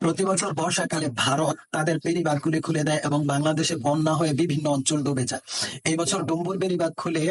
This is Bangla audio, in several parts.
প্রতি বছর বর্ষাকালে ভারত তাদের বেড়িবাঁধ খুলে খুলে দেয় এবং বাংলাদেশে বন্যা হয়ে বিভিন্ন অঞ্চল ডুবে যায়। এই বছর ডুম্বুর বেড়িবাঁধ খুলে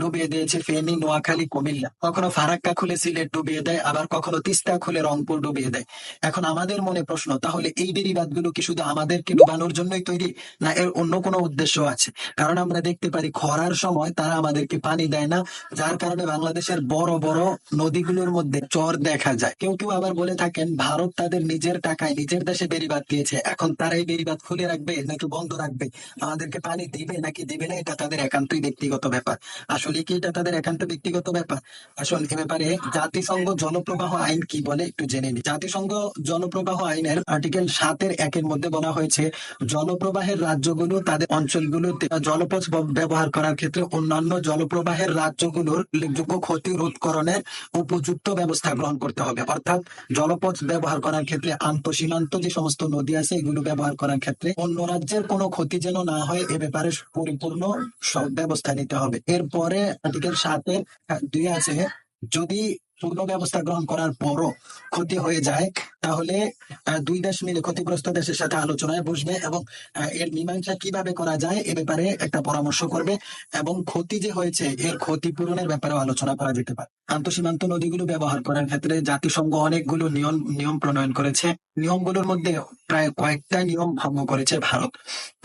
ডুবিয়ে দিয়েছে ফেনী, নোয়াখালী, কুমিল্লা। কখনো ফারাক্কা খুলে সিলেট ডুবিয়ে দেয়, আবার কখনো তিস্তা খুলে রংপুর ডুবিয়ে দেয়। এখন আমাদের মনে প্রশ্ন, তাহলে এই বেড়িবাঁধগুলো কি শুধু আমাদেরকে ডুবানোর জন্যই তৈরি, না এর অন্য কোনো উদ্দেশ্য আছে? কারণ আমরা দেখতে পারি খরার সময় তারা আমাদেরকে পানি দেয় না, যার কারণে বাংলাদেশের বড় বড় নদীগুলোর মধ্যে চর দেখা যায়। কেউ কেউ আবার বলে থাকেন, ভারত তাদের নিজের টাকায় নিজের দেশে বেড়িবাঁধ দিয়েছে এখন তারাই বেড়িবাঁধ খুলে রাখবে, নাকি বন্ধ রাখবে? আমাদেরকে পানি দিবে নাকি দিবে না, এটা তাদের একান্তই ব্যক্তিগত ব্যাপার। আসলে কি এটা তাদের একান্ত ব্যক্তিগত ব্যাপার? আসলে এ ব্যাপারে জাতিসংঘ জলপ্রবাহ আইন কি বলে একটু জেনে নি। জাতিসংঘ জলপ্রবাহ আইনের আর্টিকেল সাতের একের মধ্যে বলা হয়েছে জলপ্রবাহের রাজ্যগুলো তাদের অঞ্চলগুলোতে জলপথ ব্যবহার করার ক্ষেত্রে অন্যান্য জলপ্রবাহের রাজ্যগুলোর উল্লেখযোগ্য ক্ষতি রোধকরণের উপযুক্ত ব্যবস্থা গ্রহণ করতে হবে। অর্থাৎ জলপথ ব্যবহার করার ক্ষেত্রে আন্তঃসীমান্ত যে সমস্ত নদী আছে, এগুলো ব্যবহার করার ক্ষেত্রে অন্য রাজ্যের কোনো ক্ষতি যেন না হয়, এ ব্যাপারে পরিপূর্ণ সব ব্যবস্থা নিতে হবে। এরপরে আর্টিকেল সাথে দুই আছে, যদি পূর্ণ ব্যবস্থা গ্রহণ করার পরও ক্ষতি হয়ে যায়, তাহলে দুই দেশ মিলে ক্ষতিগ্রস্ত দেশের সাথে আলোচনায় বসবে এবং এর মীমাংসা কীভাবে করা যায় এ ব্যাপারে একটা পরামর্শ করবে এবং ক্ষতি যে হয়েছে এর ক্ষতিপূরণের ব্যাপারে আলোচনা করা যেতে পারে। আন্তঃসীমান্ত নদীগুলো ব্যবহার করার ক্ষেত্রে জাতিসংঘ অনেকগুলো নিয়ম নিয়ম প্রণয়ন করেছে। নিয়মগুলোর মধ্যে প্রায় কয়েকটা নিয়ম ভঙ্গ করেছে ভারত।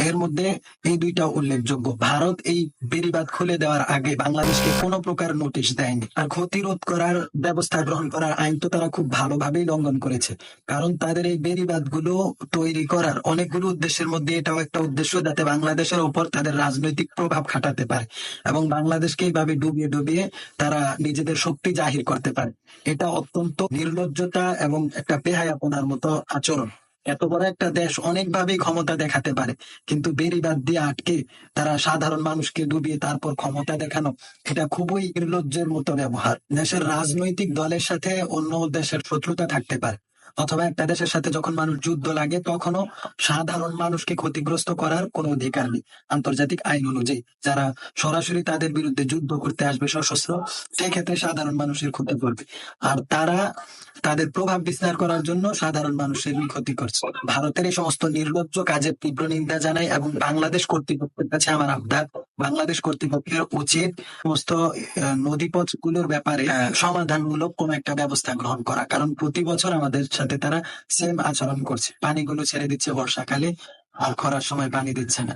এর মধ্যে এই দুইটা উল্লেখযোগ্য। ভারত এই বেড়িবাঁধ খুলে দেওয়ার আগে বাংলাদেশকে কোনো প্রকার নোটিশ দেয়নি। আর ক্ষতি রোধ করার ব্যবস্থা গ্রহণ করার আইন তো তারা খুব ভালোভাবেই লঙ্ঘন করেছে। কারণ তাদের এই বেড়িবাঁধগুলো তৈরি করার অনেকগুলো উদ্দেশ্যের মধ্যে এটাও একটা উদ্দেশ্য যাতে বাংলাদেশের উপর তাদের রাজনৈতিক প্রভাব খাটাতে পারে এবং বাংলাদেশকে এইভাবে ডুবিয়ে ডুবিয়ে তারা নিজেদের শক্তি জাহির করতে পারে। এটা অত্যন্ত নির্লজ্জতা এবং একটা বেহায়াপনার মতো আচরণ। এত বড় একটা দেশ অনেকভাবে ক্ষমতা দেখাতে পারে। কিন্তু বেরিবাদ দিয়ে আটকে তারা সাধারণ মানুষকে ডুবিয়ে তারপর ক্ষমতা দেখানো, এটা খুবই নির্লজ্জের মতো ব্যবহার। দেশের রাজনৈতিক দলের সাথে অন্য দেশের শত্রুতা থাকতে পারে। অথবা একটা দেশের সাথে যখন মানুষ যুদ্ধ লাগে, তখনও সাধারণ মানুষকে ক্ষতিগ্রস্ত করার কোনো অধিকার নেই। আন্তর্জাতিক আইন অনুযায়ী যারা সরাসরি তাদের বিরুদ্ধে যুদ্ধ করতে আসবে সশস্ত্র, সেক্ষেত্রে সাধারণ মানুষের ক্ষতি করবে। আর তারা তাদের প্রভাব বিস্তার করার জন্য সাধারণ মানুষের ক্ষতি করছে। ভারতের এই সমস্ত নির্লজ্জ কাজের তীব্র নিন্দা জানাই এবং বাংলাদেশ কর্তৃপক্ষের কাছে আমার আবদার। বাংলাদেশ কর্তৃপক্ষের উচিত সমস্ত নদীপথগুলোর ব্যাপারে সমাধানমূলক কোন একটা ব্যবস্থা গ্রহণ করা। কারণ প্রতি বছর আমাদের সাথে তারা সেম আচরণ করছে। পানিগুলো ছেড়ে দিচ্ছে বর্ষাকালে, আর খরার সময় পানি দিচ্ছে না।